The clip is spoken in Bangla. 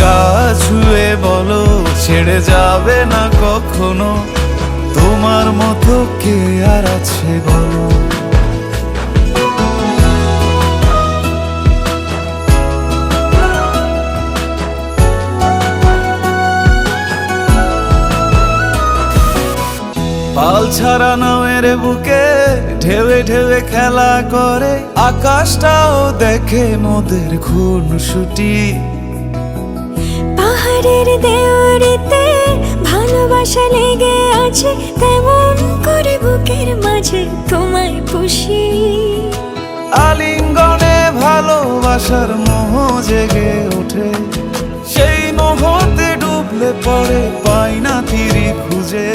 গা বলো, ছেড়ে যাবে না কখনো? তোমার মতো কে আর আছে বলো? পাল ছাড়া নামের বুকে ঢেউে ঢেউে খেলা করে, আকাশটাও দেখে মোদের খুন ছুটি পাহাড়ের দেওয়ারিতে ভালোবাসা লেগে আছে, তেমন করে বুকের মাঝে তোমায় পুষি। আলিঙ্গনে ভালোবাসার মোহ জেগে ওঠে। সেই মোহতে ডুবলে পরে পাই না তীরি খুঁজে।